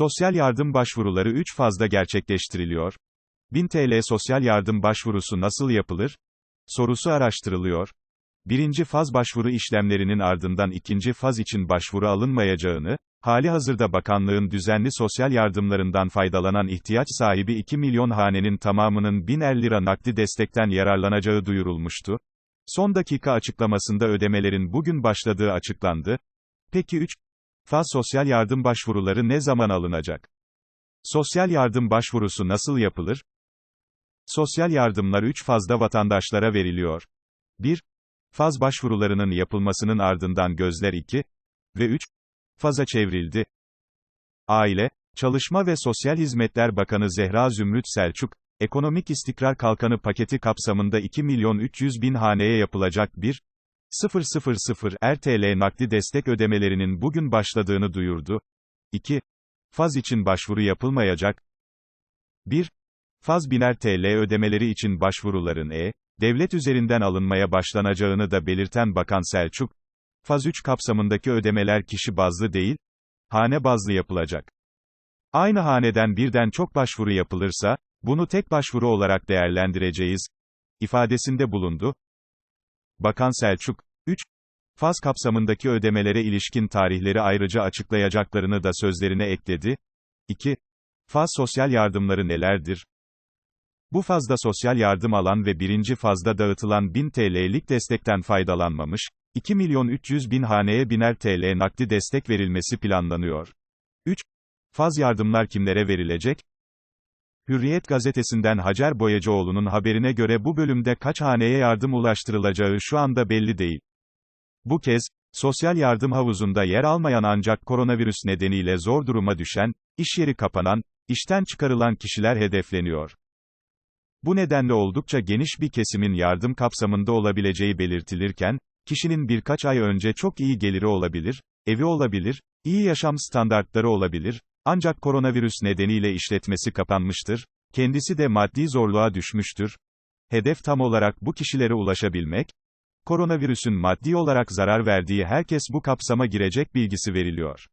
Sosyal yardım başvuruları 3 fazda gerçekleştiriliyor. 1000 TL sosyal yardım başvurusu nasıl yapılır? Sorusu araştırılıyor. Birinci faz başvuru işlemlerinin ardından ikinci faz için başvuru alınmayacağını, hali hazırda bakanlığın düzenli sosyal yardımlarından faydalanan ihtiyaç sahibi 2 milyon hanenin tamamının 1000'er lira nakdi destekten yararlanacağı duyurulmuştu. Son dakika açıklamasında ödemelerin bugün başladığı açıklandı. Peki 3. Faz sosyal yardım başvuruları ne zaman alınacak? Sosyal yardım başvurusu nasıl yapılır? Sosyal yardımlar 3 fazda vatandaşlara veriliyor. 1. Faz başvurularının yapılmasının ardından gözler 2 ve 3 faza çevrildi. Aile, Çalışma ve Sosyal Hizmetler Bakanı Zehra Zümrüt Selçuk, Ekonomik İstikrar Kalkanı paketi kapsamında 2 milyon 300 bin haneye yapılacak 1. 000 RTL nakdi destek ödemelerinin bugün başladığını duyurdu. 2. Faz için başvuru yapılmayacak. 1. Faz biner TL ödemeleri için başvuruların E, devlet üzerinden alınmaya başlanacağını da belirten Bakan Selçuk, Faz 3 kapsamındaki ödemeler kişi bazlı değil, hane bazlı yapılacak. Aynı haneden birden çok başvuru yapılırsa, bunu tek başvuru olarak değerlendireceğiz, ifadesinde bulundu. Bakan Selçuk, 3. Faz kapsamındaki ödemelere ilişkin tarihleri ayrıca açıklayacaklarını da sözlerine ekledi. 2. Faz sosyal yardımları nelerdir? Bu fazda sosyal yardım alan ve birinci fazda dağıtılan 1000 TL'lik destekten faydalanmamış, 2 milyon 300 bin haneye biner TL nakdi destek verilmesi planlanıyor. 3. Faz yardımlar kimlere verilecek? Hürriyet gazetesinden Hacer Boyacıoğlu'nun haberine göre bu bölümde kaç haneye yardım ulaştırılacağı şu anda belli değil. Bu kez, sosyal yardım havuzunda yer almayan ancak koronavirüs nedeniyle zor duruma düşen, iş yeri kapanan, işten çıkarılan kişiler hedefleniyor. Bu nedenle oldukça geniş bir kesimin yardım kapsamında olabileceği belirtilirken, kişinin birkaç ay önce çok iyi geliri olabilir, evi olabilir, iyi yaşam standartları olabilir, ancak koronavirüs nedeniyle işletmesi kapanmıştır, kendisi de maddi zorluğa düşmüştür. Hedef tam olarak bu kişilere ulaşabilmek, koronavirüsün maddi olarak zarar verdiği herkes bu kapsama girecek bilgisi veriliyor.